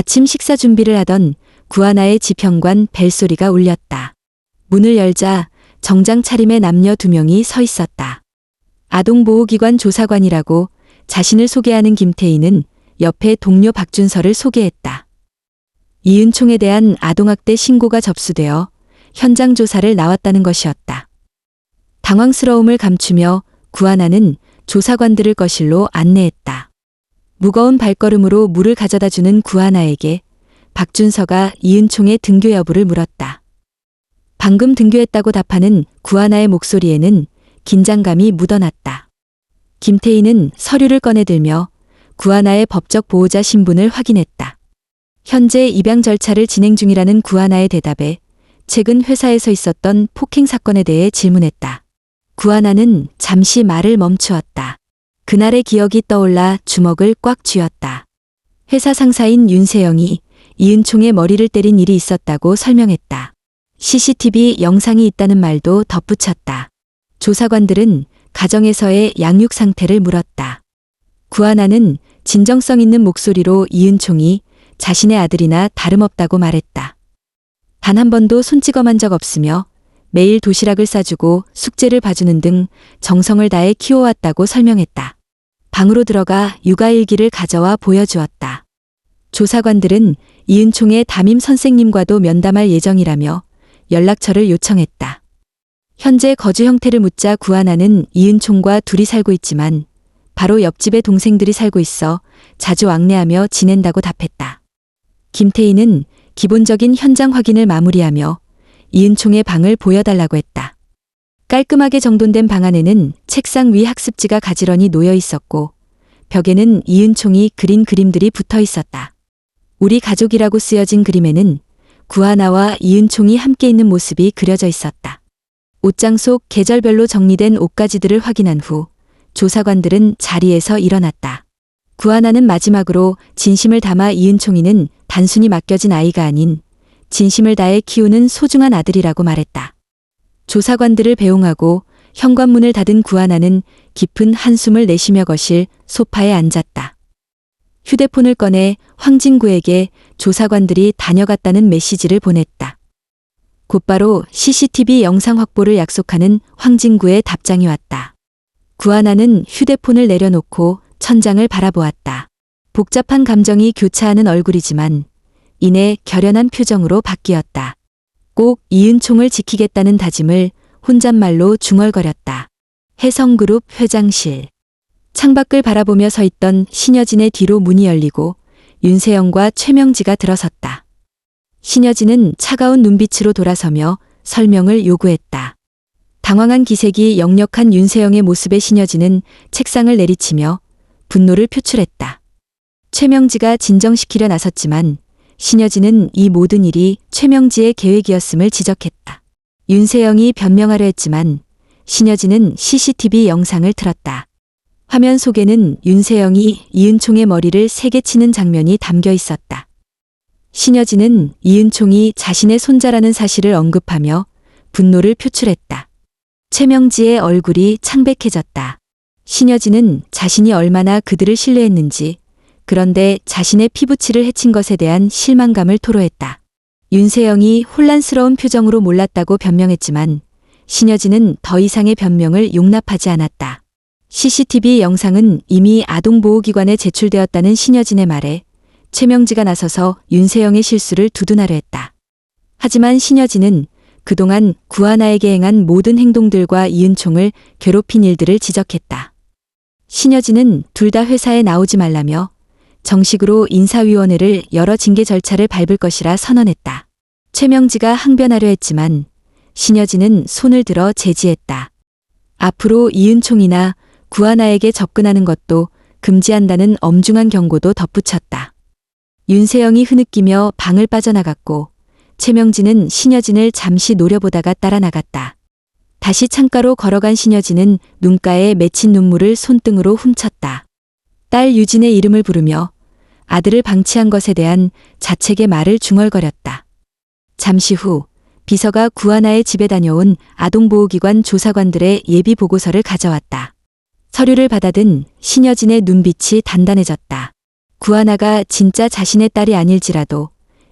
아침 식사 준비를 하던 구하나의 지평관 벨소리가 울렸다. 문을 열자 정장 차림의 남녀 두 명이 서 있었다. 아동보호기관 조사관이라고 자신을 소개하는 김태희는 옆에 동료 박준서를 소개했다. 이은총에 대한 아동학대 신고가 접수되어 현장 조사를 나왔다는 것이었다. 당황스러움을 감추며 구하나는 조사관들을 거실로 안내했다. 무거운 발걸음으로 물을 가져다 주는 구하나에게 박준서가 이은총의 등교 여부를 물었다. 방금 등교했다고 답하는 구하나의 목소리에는 긴장감이 묻어났다. 김태희는 서류를 꺼내들며 구하나의 법적 보호자 신분을 확인했다. 현재 입양 절차를 진행 중이라는 구하나의 대답에 최근 회사에서 있었던 폭행 사건에 대해 질문했다. 구하나는 잠시 말을 멈추었다. 그날의 기억이 떠올라 주먹을 꽉 쥐었다. 회사 상사인 윤세영이 이은총의 머리를 때린 일이 있었다고 설명했다. CCTV 영상이 있다는 말도 덧붙였다. 조사관들은 가정에서의 양육 상태를 물었다. 구하나는 진정성 있는 목소리로 이은총이 자신의 아들이나 다름없다고 말했다. 단 한 번도 손찌검한 적 없으며 매일 도시락을 싸주고 숙제를 봐주는 등 정성을 다해 키워왔다고 설명했다. 방으로 들어가 육아일기를 가져와 보여주었다. 조사관들은 이은총의 담임 선생님과도 면담할 예정이라며 연락처를 요청했다. 현재 거주 형태를 묻자 구하나는 이은총과 둘이 살고 있지만 바로 옆집에 동생들이 살고 있어 자주 왕래하며 지낸다고 답했다. 김태희는 기본적인 현장 확인을 마무리하며 이은총의 방을 보여달라고 했다. 깔끔하게 정돈된 방 안에는 책상 위 학습지가 가지런히 놓여 있었고 벽에는 이은총이 그린 그림들이 붙어 있었다. 우리 가족이라고 쓰여진 그림에는 구하나와 이은총이 함께 있는 모습이 그려져 있었다. 옷장 속 계절별로 정리된 옷가지들을 확인한 후 조사관들은 자리에서 일어났다. 구하나는 마지막으로 진심을 담아 이은총이는 단순히 맡겨진 아이가 아닌 진심을 다해 키우는 소중한 아들이라고 말했다. 조사관들을 배웅하고 현관문을 닫은 구하나는 깊은 한숨을 내쉬며 거실 소파에 앉았다. 휴대폰을 꺼내 황진구에게 조사관들이 다녀갔다는 메시지를 보냈다. 곧바로 CCTV 영상 확보를 약속하는 황진구의 답장이 왔다. 구하나는 휴대폰을 내려놓고 천장을 바라보았다. 복잡한 감정이 교차하는 얼굴이지만 이내 결연한 표정으로 바뀌었다. 꼭 이은총을 지키겠다는 다짐을 혼잣말로 중얼거렸다. 해성그룹 회장실. 창밖을 바라보며 서 있던 신여진의 뒤로 문이 열리고 윤세영과 최명지가 들어섰다. 신여진은 차가운 눈빛으로 돌아서며 설명을 요구했다. 당황한 기색이 역력한 윤세영의 모습에 신여진은 책상을 내리치며 분노를 표출했다. 최명지가 진정시키려 나섰지만 신여진은 이 모든 일이 최명지의 계획이었음을 지적했다. 윤세영이 변명하려 했지만 신여진은 CCTV 영상을 틀었다. 화면 속에는 윤세영이 이은총의 머리를 세게 치는 장면이 담겨 있었다. 신여진은 이은총이 자신의 손자라는 사실을 언급하며 분노를 표출했다. 최명지의 얼굴이 창백해졌다. 신여진은 자신이 얼마나 그들을 신뢰했는지 그런데 자신의 피부치를 해친 것에 대한 실망감을 토로했다. 윤세영이 혼란스러운 표정으로 몰랐다고 변명했지만 신여진은 더 이상의 변명을 용납하지 않았다. CCTV 영상은 이미 아동보호기관에 제출되었다는 신여진의 말에 최명지가 나서서 윤세영의 실수를 두둔하려 했다. 하지만 신여진은 그동안 구하나에게 행한 모든 행동들과 이은총을 괴롭힌 일들을 지적했다. 신여진은 둘 다 회사에 나오지 말라며 정식으로 인사위원회를 여러 징계 절차를 밟을 것이라 선언했다. 최명지가 항변하려 했지만 신여진은 손을 들어 제지했다. 앞으로 이은총이나 구하나에게 접근하는 것도 금지한다는 엄중한 경고도 덧붙였다. 윤세영이 흐느끼며 방을 빠져나갔고 최명진은 신여진을 잠시 노려보다가 따라 나갔다. 다시 창가로 걸어간 신여진은 눈가에 맺힌 눈물을 손등으로 훔쳤다. 딸 유진의 이름을 부르며 아들을 방치한 것에 대한 자책의 말을 중얼거렸다. 잠시 후 비서가 구하나의 집에 다녀온 아동보호기관 조사관들의 예비 보고서를 가져왔다. 서류를 받아든 신여진의 눈빛이 단단해졌다. 구하나가 진짜 자신의 딸이 아닐지라도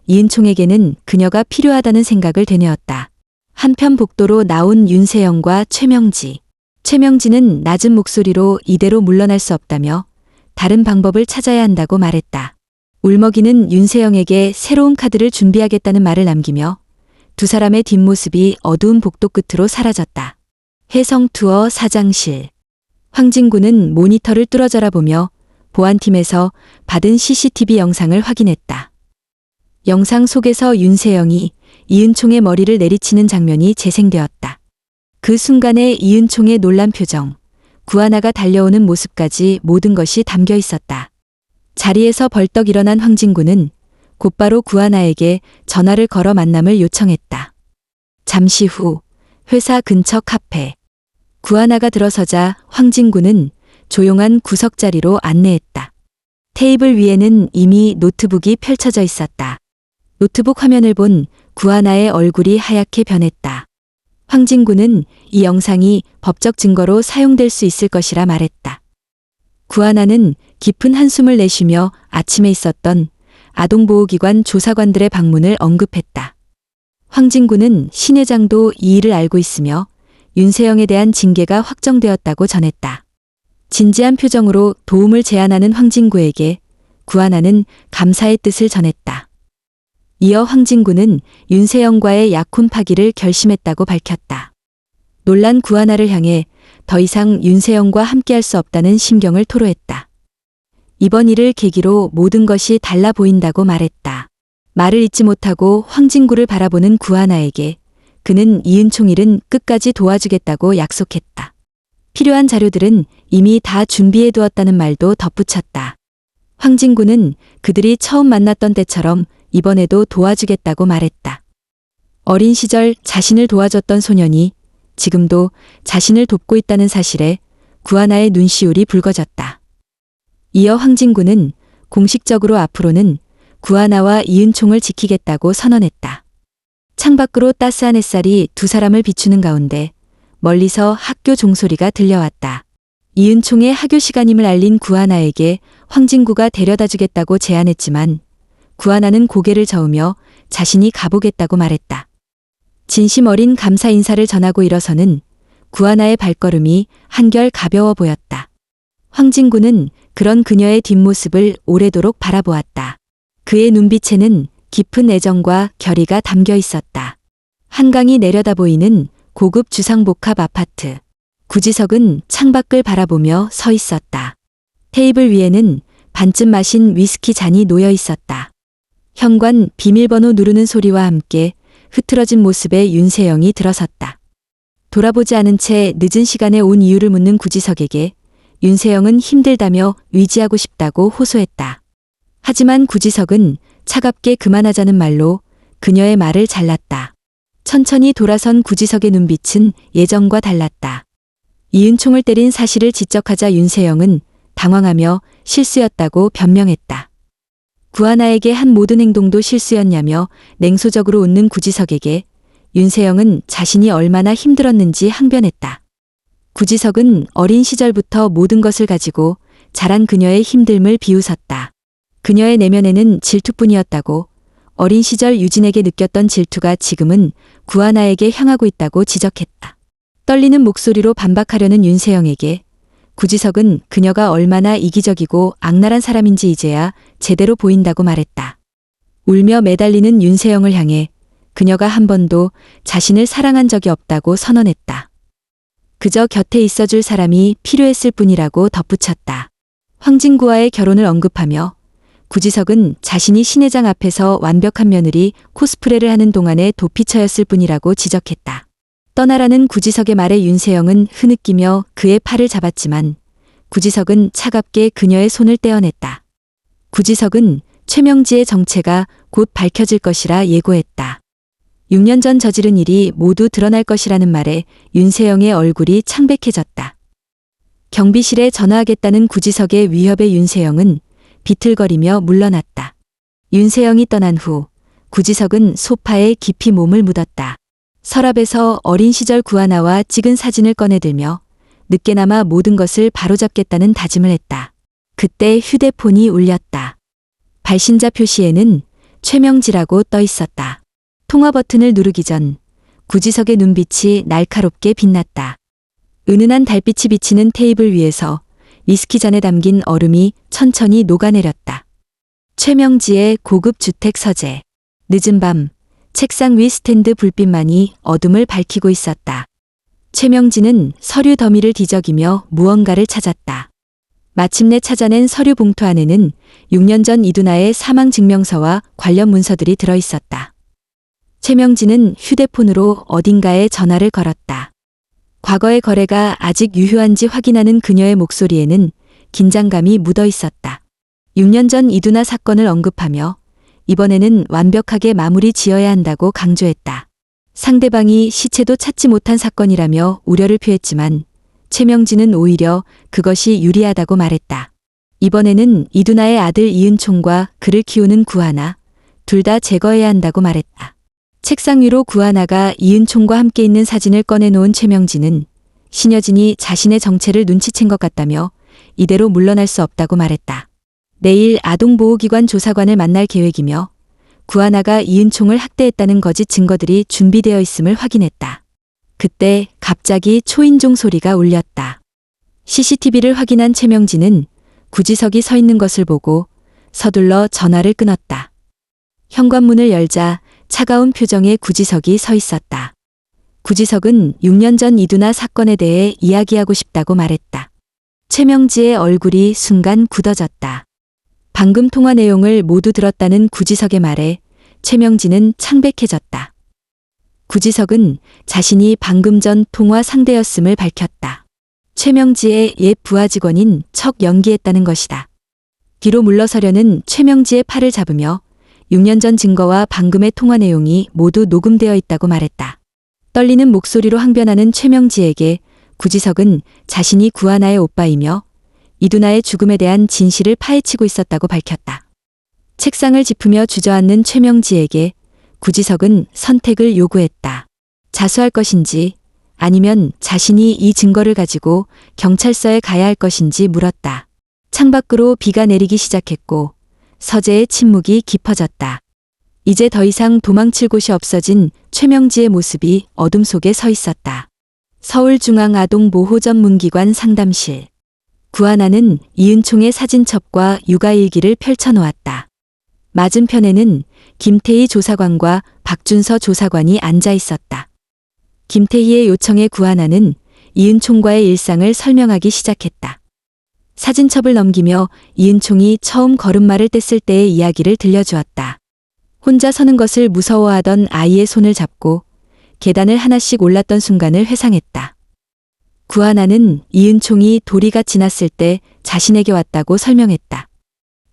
이은총에게는 그녀가 필요하다는 생각을 되뇌었다. 한편 복도로 나온 윤세영과 최명지. 최명지는 낮은 목소리로 이대로 물러날 수 없다며 다른 방법을 찾아야 한다고 말했다. 울먹이는 윤세영에게 새로운 카드를 준비하겠다는 말을 남기며 두 사람의 뒷모습이 어두운 복도 끝으로 사라졌다. 해성 투어 사장실. 황진구는 모니터를 뚫어져라 보며 보안팀에서 받은 CCTV 영상을 확인했다. 영상 속에서 윤세영이 이은총의 머리를 내리치는 장면이 재생되었다. 그 순간의 이은총의 놀란 표정, 구하나가 달려오는 모습까지 모든 것이 담겨 있었다. 자리에서 벌떡 일어난 황진구는 곧바로 구하나에게 전화를 걸어 만남을 요청했다. 잠시 후 회사 근처 카페. 구하나가 들어서자 황진구는 조용한 구석 자리로 안내했다. 테이블 위에는 이미 노트북이 펼쳐져 있었다. 노트북 화면을 본 구하나의 얼굴이 하얗게 변했다. 황진구는 이 영상이 법적 증거로 사용될 수 있을 것이라 말했다. 구하나는 깊은 한숨을 내쉬며 아침에 있었던 아동보호기관 조사관들의 방문을 언급했다. 황진구는 신 회장도 이 일을 알고 있으며 윤세영에 대한 징계가 확정되었다고 전했다. 진지한 표정으로 도움을 제안하는 황진구에게 구하나는 감사의 뜻을 전했다. 이어 황진구는 윤세영과의 약혼 파기를 결심했다고 밝혔다. 놀란 구하나를 향해 더 이상 윤세영과 함께할 수 없다는 심경을 토로했다. 이번 일을 계기로 모든 것이 달라 보인다고 말했다. 말을 잇지 못하고 황진구를 바라보는 구하나에게 그는 이은총 일은 끝까지 도와주겠다고 약속했다. 필요한 자료들은 이미 다 준비해 두었다는 말도 덧붙였다. 황진구는 그들이 처음 만났던 때처럼 이번에도 도와주겠다고 말했다. 어린 시절 자신을 도와줬던 소년이 지금도 자신을 돕고 있다는 사실에 구하나의 눈시울이 붉어졌다. 이어 황진구는 공식적으로 앞으로는 구하나와 이은총을 지키겠다고 선언했다. 창밖으로 따스한 햇살이 두 사람을 비추는 가운데 멀리서 학교 종소리가 들려왔다. 이은총의 학교 시간임을 알린 구하나에게 황진구가 데려다 주겠다고 제안했지만 구하나는 고개를 저으며 자신이 가보겠다고 말했다. 진심 어린 감사 인사를 전하고 일어서는 구하나의 발걸음이 한결 가벼워 보였다. 황진구는 그런 그녀의 뒷모습을 오래도록 바라보았다. 그의 눈빛에는 깊은 애정과 결의가 담겨 있었다. 한강이 내려다 보이는 고급 주상복합 아파트. 구지석은 창밖을 바라보며 서 있었다. 테이블 위에는 반쯤 마신 위스키 잔이 놓여 있었다. 현관 비밀번호 누르는 소리와 함께 흐트러진 모습의 윤세영이 들어섰다. 돌아보지 않은 채 늦은 시간에 온 이유를 묻는 구지석에게 윤세영은 힘들다며 위지하고 싶다고 호소했다. 하지만 구지석은 차갑게 그만하자는 말로 그녀의 말을 잘랐다. 천천히 돌아선 구지석의 눈빛은 예전과 달랐다. 이은총을 때린 사실을 지적하자 윤세영은 당황하며 실수였다고 변명했다. 구하나에게 한 모든 행동도 실수였냐며 냉소적으로 웃는 구지석에게 윤세영은 자신이 얼마나 힘들었는지 항변했다. 구지석은 어린 시절부터 모든 것을 가지고 자란 그녀의 힘듦을 비웃었다. 그녀의 내면에는 질투뿐이었다고 어린 시절 유진에게 느꼈던 질투가 지금은 구하나에게 향하고 있다고 지적했다. 떨리는 목소리로 반박하려는 윤세영에게 구지석은 그녀가 얼마나 이기적이고 악랄한 사람인지 이제야 제대로 보인다고 말했다. 울며 매달리는 윤세영을 향해 그녀가 한 번도 자신을 사랑한 적이 없다고 선언했다. 그저 곁에 있어줄 사람이 필요했을 뿐이라고 덧붙였다. 황진구와의 결혼을 언급하며 구지석은 자신이 신회장 앞에서 완벽한 며느리 코스프레를 하는 동안에 도피처였을 뿐이라고 지적했다. 떠나라는 구지석의 말에 윤세영은 흐느끼며 그의 팔을 잡았지만 구지석은 차갑게 그녀의 손을 떼어냈다. 구지석은 최명지의 정체가 곧 밝혀질 것이라 예고했다. 6년 전 저지른 일이 모두 드러날 것이라는 말에 윤세영의 얼굴이 창백해졌다. 경비실에 전화하겠다는 구지석의 위협에 윤세영은 비틀거리며 물러났다. 윤세영이 떠난 후 구지석은 소파에 깊이 몸을 묻었다. 서랍에서 어린 시절 구하나와 찍은 사진을 꺼내들며 늦게나마 모든 것을 바로잡겠다는 다짐을 했다. 그때 휴대폰이 울렸다. 발신자 표시에는 최명지라고 떠 있었다. 통화 버튼을 누르기 전 구지석의 눈빛이 날카롭게 빛났다. 은은한 달빛이 비치는 테이블 위에서 위스키 잔에 담긴 얼음이 천천히 녹아내렸다. 최명지의 고급 주택 서재. 늦은 밤 책상 위 스탠드 불빛만이 어둠을 밝히고 있었다. 최명지는 서류 더미를 뒤적이며 무언가를 찾았다. 마침내 찾아낸 서류 봉투 안에는 6년 전 이두나의 사망 증명서와 관련 문서들이 들어 있었다. 최명지는 휴대폰으로 어딘가에 전화를 걸었다. 과거의 거래가 아직 유효한지 확인하는 그녀의 목소리에는 긴장감이 묻어 있었다. 6년 전 이두나 사건을 언급하며 이번에는 완벽하게 마무리 지어야 한다고 강조했다. 상대방이 시체도 찾지 못한 사건이라며 우려를 표했지만 최명진은 오히려 그것이 유리하다고 말했다. 이번에는 이두나의 아들 이은총과 그를 키우는 구하나 둘 다 제거해야 한다고 말했다. 책상 위로 구하나가 이은총과 함께 있는 사진을 꺼내놓은 최명진은 신여진이 자신의 정체를 눈치챈 것 같다며 이대로 물러날 수 없다고 말했다. 내일 아동보호기관 조사관을 만날 계획이며 구하나가 이은총을 학대했다는 거짓 증거들이 준비되어 있음을 확인했다. 그때 갑자기 초인종 소리가 울렸다. CCTV를 확인한 최명진은 구지석이 서 있는 것을 보고 서둘러 전화를 끊었다. 현관문을 열자 차가운 표정의 구지석이 서 있었다. 구지석은 6년 전 이두나 사건에 대해 이야기하고 싶다고 말했다. 최명지의 얼굴이 순간 굳어졌다. 방금 통화 내용을 모두 들었다는 구지석의 말에 최명진은 창백해졌다. 구지석은 자신이 방금 전 통화 상대였음을 밝혔다. 최명지의 옛 부하 직원인 척 연기했다는 것이다. 뒤로 물러서려는 최명지의 팔을 잡으며 6년 전 증거와 방금의 통화 내용이 모두 녹음되어 있다고 말했다. 떨리는 목소리로 항변하는 최명지에게 구지석은 자신이 구하나의 오빠이며 이두나의 죽음에 대한 진실을 파헤치고 있었다고 밝혔다. 책상을 짚으며 주저앉는 최명지에게 구지석은 선택을 요구했다. 자수할 것인지 아니면 자신이 이 증거를 가지고 경찰서에 가야 할 것인지 물었다. 창밖으로 비가 내리기 시작했고 서재의 침묵이 깊어졌다. 이제 더 이상 도망칠 곳이 없어진 최명지의 모습이 어둠 속에 서 있었다. 서울중앙아동보호전문기관 상담실. 구하나는 이은총의 사진첩과 육아일기를 펼쳐놓았다. 맞은편에는 김태희 조사관과 박준서 조사관이 앉아 있었다. 김태희의 요청에 구하나는 이은총과의 일상을 설명하기 시작했다. 사진첩을 넘기며 이은총이 처음 걸음마를 뗐을 때의 이야기를 들려주었다. 혼자 서는 것을 무서워하던 아이의 손을 잡고 계단을 하나씩 올랐던 순간을 회상했다. 구하나는 이은총이 도리가 지났을 때 자신에게 왔다고 설명했다.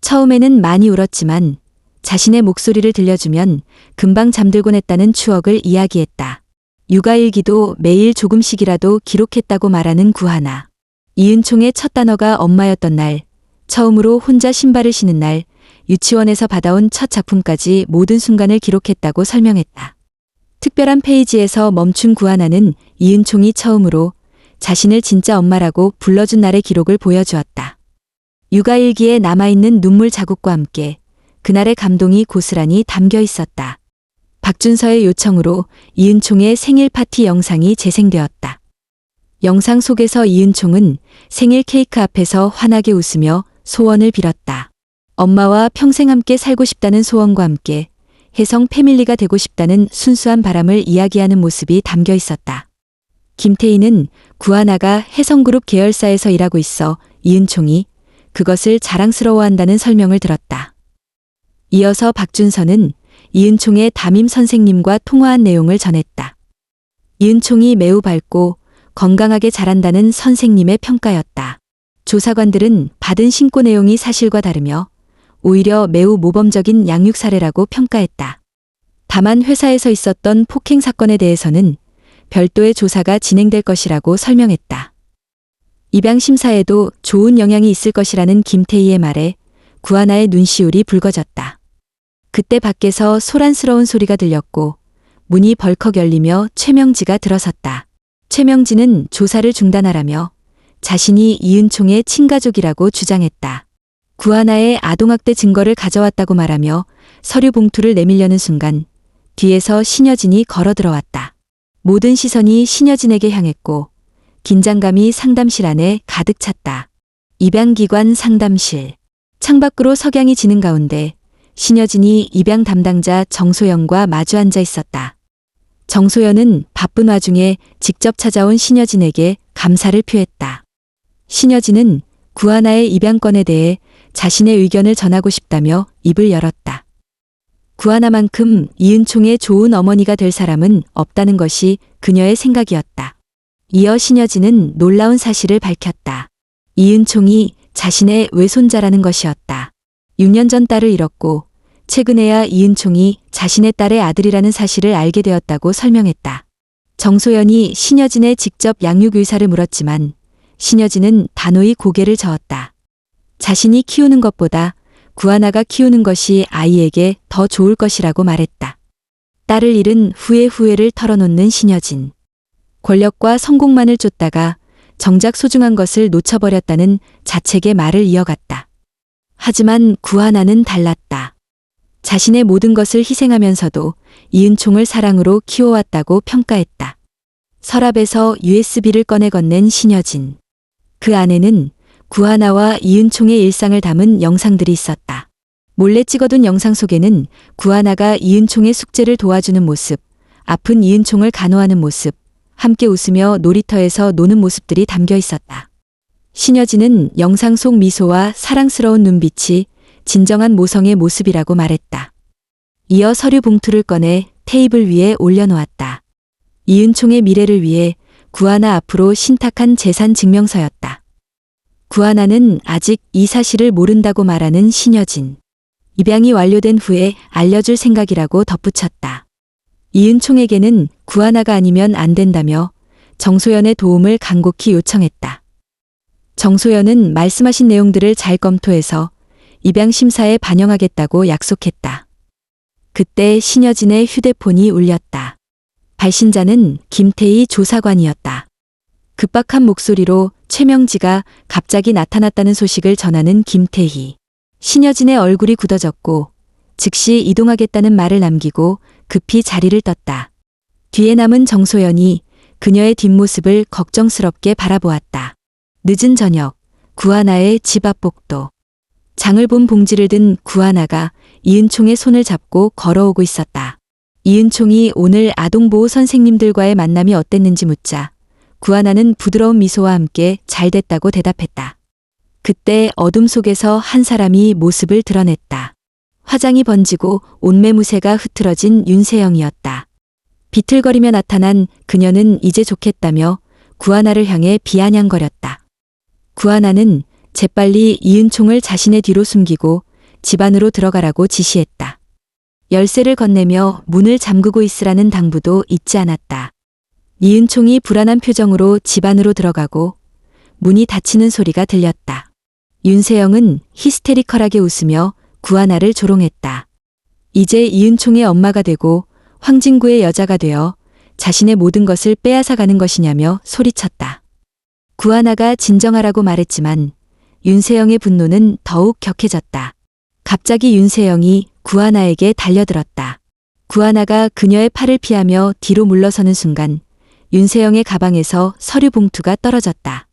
처음에는 많이 울었지만 자신의 목소리를 들려주면 금방 잠들곤 했다는 추억을 이야기했다. 육아일기도 매일 조금씩이라도 기록했다고 말하는 구하나. 이은총의 첫 단어가 엄마였던 날, 처음으로 혼자 신발을 신은 날, 유치원에서 받아온 첫 작품까지 모든 순간을 기록했다고 설명했다. 특별한 페이지에서 멈춘 구하나는 이은총이 처음으로 자신을 진짜 엄마라고 불러준 날의 기록을 보여주었다. 육아일기에 남아있는 눈물 자국과 함께 그날의 감동이 고스란히 담겨 있었다. 박준서의 요청으로 이은총의 생일 파티 영상이 재생되었다. 영상 속에서 이은총은 생일 케이크 앞에서 환하게 웃으며 소원을 빌었다. 엄마와 평생 함께 살고 싶다는 소원과 함께 혜성 패밀리가 되고 싶다는 순수한 바람을 이야기하는 모습이 담겨 있었다. 김태희는 구하나가 혜성그룹 계열사에서 일하고 있어 이은총이 그것을 자랑스러워한다는 설명을 들었다. 이어서 박준서는 이은총의 담임 선생님과 통화한 내용을 전했다. 이은총이 매우 밝고 건강하게 자란다는 선생님의 평가였다. 조사관들은 받은 신고 내용이 사실과 다르며 오히려 매우 모범적인 양육 사례라고 평가했다. 다만 회사에서 있었던 폭행 사건에 대해서는 별도의 조사가 진행될 것이라고 설명했다. 입양 심사에도 좋은 영향이 있을 것이라는 김태희의 말에 구하나의 눈시울이 붉어졌다. 그때 밖에서 소란스러운 소리가 들렸고 문이 벌컥 열리며 최명지가 들어섰다. 최명지는 조사를 중단하라며 자신이 이은총의 친가족이라고 주장했다. 구하나의 아동학대 증거를 가져왔다고 말하며 서류 봉투를 내밀려는 순간 뒤에서 신여진이 걸어 들어왔다. 모든 시선이 신여진에게 향했고 긴장감이 상담실 안에 가득 찼다. 입양기관 상담실. 창밖으로 석양이 지는 가운데 신여진이 입양 담당자 정소연과 마주 앉아 있었다. 정소연은 바쁜 와중에 직접 찾아온 신여진에게 감사를 표했다. 신여진은 구하나의 입양권에 대해 자신의 의견을 전하고 싶다며 입을 열었다. 구하나만큼 이은총의 좋은 어머니가 될 사람은 없다는 것이 그녀의 생각이었다. 이어 신여진은 놀라운 사실을 밝혔다. 이은총이 자신의 외손자라는 것이었다. 6년 전 딸을 잃었고 최근에야 이은총이 자신의 딸의 아들이라는 사실을 알게 되었다고 설명했다. 정소연이 신여진의 직접 양육 의사를 물었지만 신여진은 단호히 고개를 저었다. 자신이 키우는 것보다 구하나가 키우는 것이 아이에게 더 좋을 것이라고 말했다. 딸을 잃은 후회 후회를 털어놓는 신여진. 권력과 성공만을 쫓다가 정작 소중한 것을 놓쳐버렸다는 자책의 말을 이어갔다. 하지만 구하나는 달랐다. 자신의 모든 것을 희생하면서도 이은총을 사랑으로 키워왔다고 평가했다. 서랍에서 USB를 꺼내 건넨 신여진. 그 안에는 구하나와 이은총의 일상을 담은 영상들이 있었다. 몰래 찍어둔 영상 속에는 구하나가 이은총의 숙제를 도와주는 모습, 아픈 이은총을 간호하는 모습, 함께 웃으며 놀이터에서 노는 모습들이 담겨 있었다. 신여진은 영상 속 미소와 사랑스러운 눈빛이 진정한 모성의 모습이라고 말했다. 이어 서류 봉투를 꺼내 테이블 위에 올려놓았다. 이은총의 미래를 위해 구하나 앞으로 신탁한 재산 증명서였다. 구하나는 아직 이 사실을 모른다고 말하는 신여진. 입양이 완료된 후에 알려줄 생각이라고 덧붙였다. 이은총에게는 구하나가 아니면 안 된다며 정소연의 도움을 간곡히 요청했다. 정소연은 말씀하신 내용들을 잘 검토해서 입양 심사에 반영하겠다고 약속했다. 그때 신여진의 휴대폰이 울렸다. 발신자는 김태희 조사관이었다. 급박한 목소리로 최명지가 갑자기 나타났다는 소식을 전하는 김태희. 신여진의 얼굴이 굳어졌고 즉시 이동하겠다는 말을 남기고 급히 자리를 떴다. 뒤에 남은 정소연이 그녀의 뒷모습을 걱정스럽게 바라보았다. 늦은 저녁, 구하나의 집 앞 복도. 장을 본 봉지를 든 구하나가 이은총의 손을 잡고 걸어오고 있었다. 이은총이 오늘 아동보호 선생님들과의 만남이 어땠는지 묻자 구하나는 부드러운 미소와 함께 잘 됐다고 대답했다. 그때 어둠 속에서 한 사람이 모습을 드러냈다. 화장이 번지고 옷매무새가 흐트러진 윤세영이었다. 비틀거리며 나타난 그녀는 이제 좋겠다며 구하나를 향해 비아냥거렸다. 구하나는 재빨리 이은총을 자신의 뒤로 숨기고 집 안으로 들어가라고 지시했다. 열쇠를 건네며 문을 잠그고 있으라는 당부도 잊지 않았다. 이은총이 불안한 표정으로 집 안으로 들어가고 문이 닫히는 소리가 들렸다. 윤세영은 히스테리컬하게 웃으며 구하나를 조롱했다. 이제 이은총의 엄마가 되고 황진구의 여자가 되어 자신의 모든 것을 빼앗아 가는 것이냐며 소리쳤다. 구하나가 진정하라고 말했지만 윤세영의 분노는 더욱 격해졌다. 갑자기 윤세영이 구하나에게 달려들었다. 구하나가 그녀의 팔을 피하며 뒤로 물러서는 순간 윤세영의 가방에서 서류 봉투가 떨어졌다.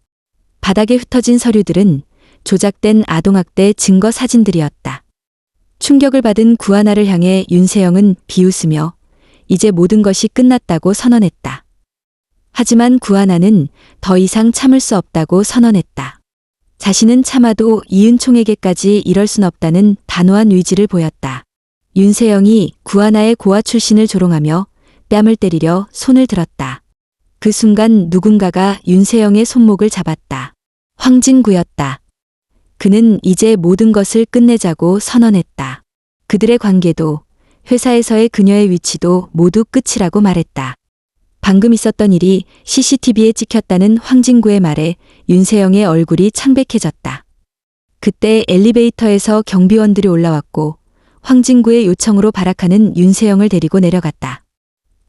바닥에 흩어진 서류들은 조작된 아동학대 증거 사진들이었다. 충격을 받은 구하나를 향해 윤세영은 비웃으며 이제 모든 것이 끝났다고 선언했다. 하지만 구하나는 더 이상 참을 수 없다고 선언했다. 자신은 참아도 이은총에게까지 이럴 순 없다는 단호한 의지를 보였다. 윤세영이 구하나의 고아 출신을 조롱하며 뺨을 때리려 손을 들었다. 그 순간 누군가가 윤세영의 손목을 잡았다. 황진구였다. 그는 이제 모든 것을 끝내자고 선언했다. 그들의 관계도 회사에서의 그녀의 위치도 모두 끝이라고 말했다. 방금 있었던 일이 CCTV에 찍혔다는 황진구의 말에 윤세영의 얼굴이 창백해졌다. 그때 엘리베이터에서 경비원들이 올라왔고 황진구의 요청으로 발악하는 윤세영을 데리고 내려갔다.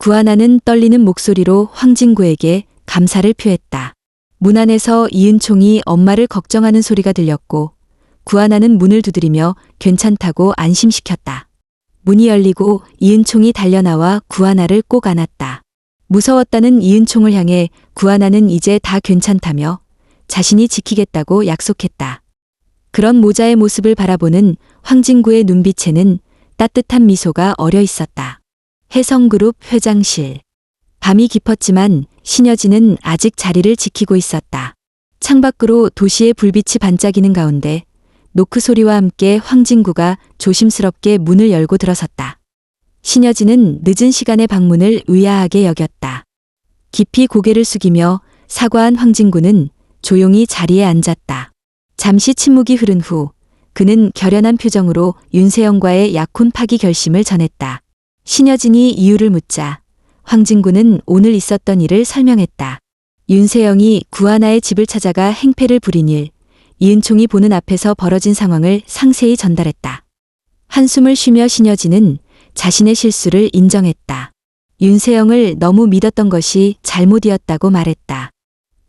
구하나는 떨리는 목소리로 황진구에게 감사를 표했다. 문 안에서 이은총이 엄마를 걱정하는 소리가 들렸고 구하나는 문을 두드리며 괜찮다고 안심시켰다. 문이 열리고 이은총이 달려나와 구하나를 꼭 안았다. 무서웠다는 이은총을 향해 구하나는 이제 다 괜찮다며 자신이 지키겠다고 약속했다. 그런 모자의 모습을 바라보는 황진구의 눈빛에는 따뜻한 미소가 어려 있었다. 해성그룹 회장실. 밤이 깊었지만 신여진은 아직 자리를 지키고 있었다. 창밖으로 도시의 불빛이 반짝이는 가운데 노크 소리와 함께 황진구가 조심스럽게 문을 열고 들어섰다. 신여진은 늦은 시간에 방문을 의아하게 여겼다. 깊이 고개를 숙이며 사과한 황진구는 조용히 자리에 앉았다. 잠시 침묵이 흐른 후 그는 결연한 표정으로 윤세영과의 약혼 파기 결심을 전했다. 신여진이 이유를 묻자 황진구는 오늘 있었던 일을 설명했다. 윤세영이 구하나의 집을 찾아가 행패를 부린 일, 이은총이 보는 앞에서 벌어진 상황을 상세히 전달했다. 한숨을 쉬며 신여진은 자신의 실수를 인정했다. 윤세영을 너무 믿었던 것이 잘못이었다고 말했다.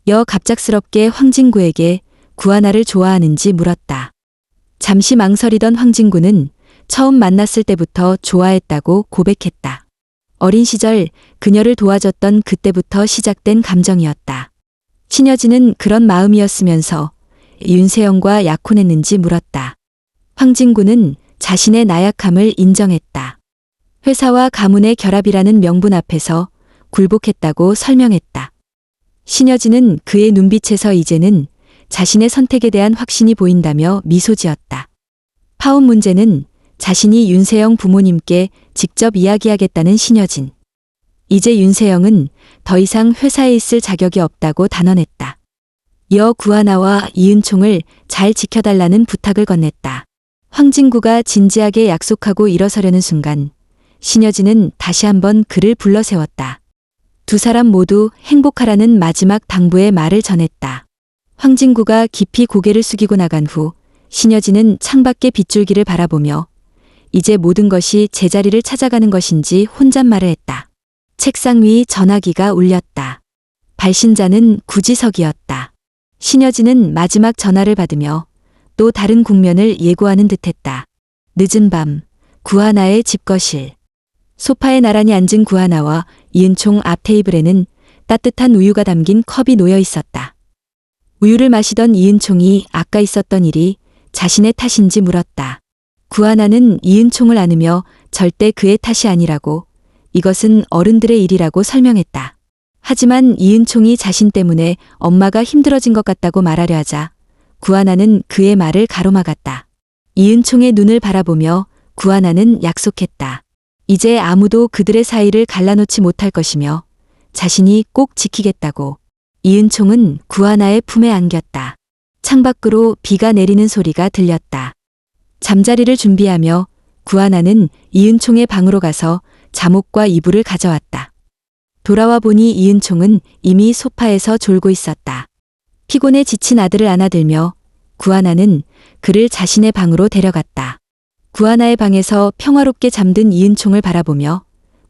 여 갑작스럽게 황진구에게 구하나를 좋아하는지 물었다. 잠시 망설이던 황진구는 처음 만났을 때부터 좋아했다고 고백했다. 어린 시절 그녀를 도와줬던 그때부터 시작된 감정이었다. 신여진은 그런 마음이었으면서 윤세영과 약혼했는지 물었다. 황진구는 자신의 나약함을 인정했다. 회사와 가문의 결합이라는 명분 앞에서 굴복했다고 설명했다. 신여진은 그의 눈빛에서 이제는 자신의 선택에 대한 확신이 보인다며 미소 지었다. 파혼 문제는 자신이 윤세영 부모님께 직접 이야기하겠다는 신여진. 이제 윤세영은 더 이상 회사에 있을 자격이 없다고 단언했다. 여 구하나와 이은총을 잘 지켜달라는 부탁을 건넸다. 황진구가 진지하게 약속하고 일어서려는 순간 신여진은 다시 한번 그를 불러 세웠다. 두 사람 모두 행복하라는 마지막 당부의 말을 전했다. 황진구가 깊이 고개를 숙이고 나간 후 신여진은 창밖의 빗줄기를 바라보며 이제 모든 것이 제자리를 찾아가는 것인지 혼잣말을 했다. 책상 위 전화기가 울렸다. 발신자는 구지석이었다. 신여진은 마지막 전화를 받으며 또 다른 국면을 예고하는 듯했다. 늦은 밤, 구하나의 집거실. 소파에 나란히 앉은 구하나와 이은총 앞 테이블에는 따뜻한 우유가 담긴 컵이 놓여 있었다. 우유를 마시던 이은총이 아까 있었던 일이 자신의 탓인지 물었다. 구하나는 이은총을 안으며 절대 그의 탓이 아니라고 이것은 어른들의 일이라고 설명했다. 하지만 이은총이 자신 때문에 엄마가 힘들어진 것 같다고 말하려 하자 구하나는 그의 말을 가로막았다. 이은총의 눈을 바라보며 구하나는 약속했다. 이제 아무도 그들의 사이를 갈라놓지 못할 것이며 자신이 꼭 지키겠다고 이은총은 구하나의 품에 안겼다. 창밖으로 비가 내리는 소리가 들렸다. 잠자리를 준비하며 구하나는 이은총의 방으로 가서 잠옷과 이불을 가져왔다. 돌아와 보니 이은총은 이미 소파에서 졸고 있었다. 피곤에 지친 아들을 안아들며 구하나는 그를 자신의 방으로 데려갔다. 구하나의 방에서 평화롭게 잠든 이은총을 바라보며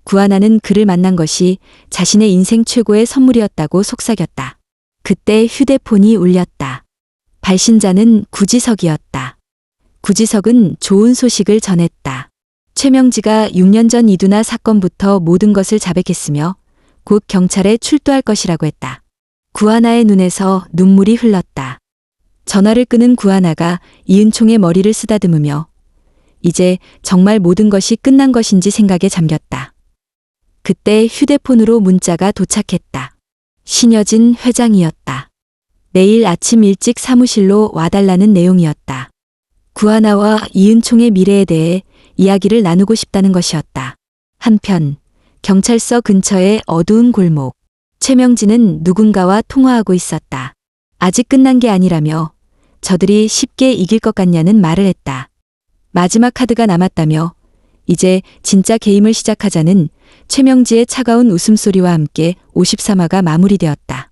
구하나는 그를 만난 것이 자신의 인생 최고의 선물이었다고 속삭였다. 그때 휴대폰이 울렸다. 발신자는 구지석이었다. 구지석은 좋은 소식을 전했다. 최명지가 6년 전 이두나 사건부터 모든 것을 자백했으며 곧 경찰에 출두할 것이라고 했다. 구하나의 눈에서 눈물이 흘렀다. 전화를 끄는 구하나가 이은총의 머리를 쓰다듬으며 이제 정말 모든 것이 끝난 것인지 생각에 잠겼다. 그때 휴대폰으로 문자가 도착했다. 신여진 회장이었다. 내일 아침 일찍 사무실로 와달라는 내용이었다. 구하나와 이은총의 미래에 대해 이야기를 나누고 싶다는 것이었다. 한편 경찰서 근처의 어두운 골목. 최명진은 누군가와 통화하고 있었다. 아직 끝난 게 아니라며 저들이 쉽게 이길 것 같냐는 말을 했다. 마지막 카드가 남았다며 이제 진짜 게임을 시작하자는 최명지의 차가운 웃음소리와 함께 53화가 마무리되었다.